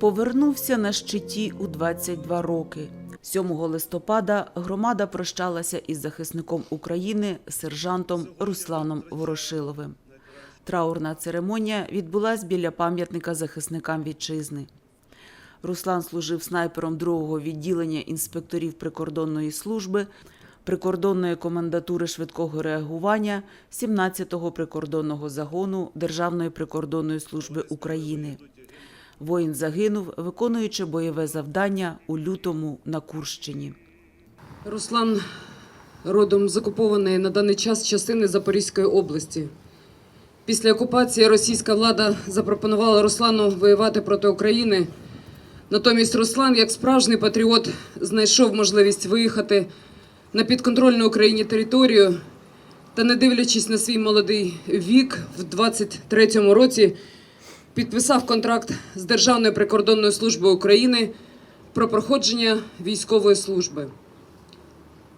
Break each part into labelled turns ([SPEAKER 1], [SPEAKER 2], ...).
[SPEAKER 1] повернувся на щиті у 22 роки. 7 листопада громада прощалася із захисником України сержантом Русланом Ворошиловим. Траурна церемонія відбулась біля пам'ятника захисникам вітчизни. Руслан служив снайпером другого відділення інспекторів прикордонної служби, прикордонної комендатури швидкого реагування 17-го прикордонного загону Державної прикордонної служби України. Воїн загинув, виконуючи бойове завдання у лютому на Курщині.
[SPEAKER 2] Руслан родом з окупованої на даний час частини Запорізької області. Після окупації російська влада запропонувала Руслану воювати проти України. Натомість Руслан, як справжній патріот, знайшов можливість виїхати на підконтрольну Україні територію та, не дивлячись на свій молодий вік, в 23-му році підписав контракт з Державною прикордонною службою України про проходження військової служби.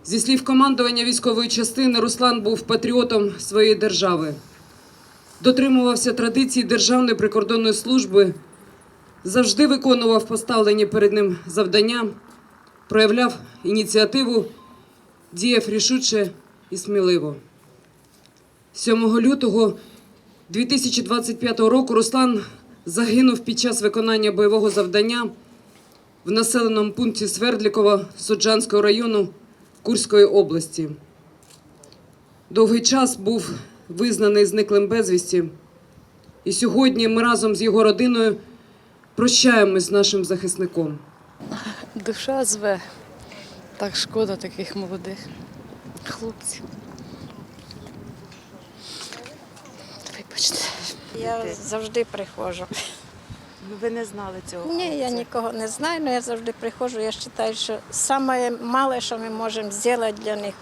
[SPEAKER 2] Зі слів командування військової частини, Руслан був патріотом своєї держави, дотримувався традицій Державної прикордонної служби, завжди виконував поставлені перед ним завдання, проявляв ініціативу, діяв рішуче і сміливо. 7 лютого 2025 року Руслан загинув під час виконання бойового завдання в населеному пункті Свердлікова Суджанського району Курської області. Довгий час був визнаний зниклим безвісті, і сьогодні ми разом з його родиною прощаємось з нашим захисником.
[SPEAKER 3] Душа зве. Так шкода таких молодих хлопців. Вибачте.
[SPEAKER 4] Я завжди приходжу.
[SPEAKER 5] Ви не знали цього?
[SPEAKER 4] Ні, я нікого не знаю, але я завжди приходжу. Я вважаю, що саме мале, що ми можемо зробити для них,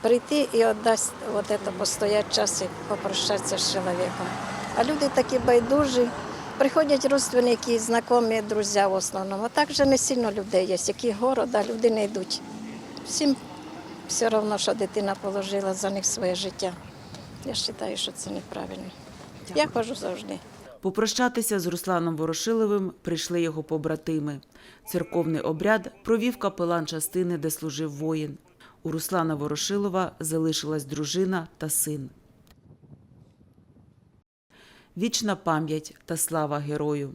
[SPEAKER 4] прийти і віддасть от це, постояти час і попрощатися з чоловіком. А люди такі байдужі. Приходять родственники, знайомі, друзі в основному. А так вже не сильно людей є. Які город, а люди не йдуть. Всім все одно, що дитина положила за них своє життя. Я вважаю, що це неправильно. Я хожу завжди.
[SPEAKER 1] Попрощатися з Русланом Ворошиловим прийшли його побратими. Церковний обряд провів капелан частини, де служив воїн. У Руслана Ворошилова залишилась дружина та син. Вічна пам'ять та слава герою.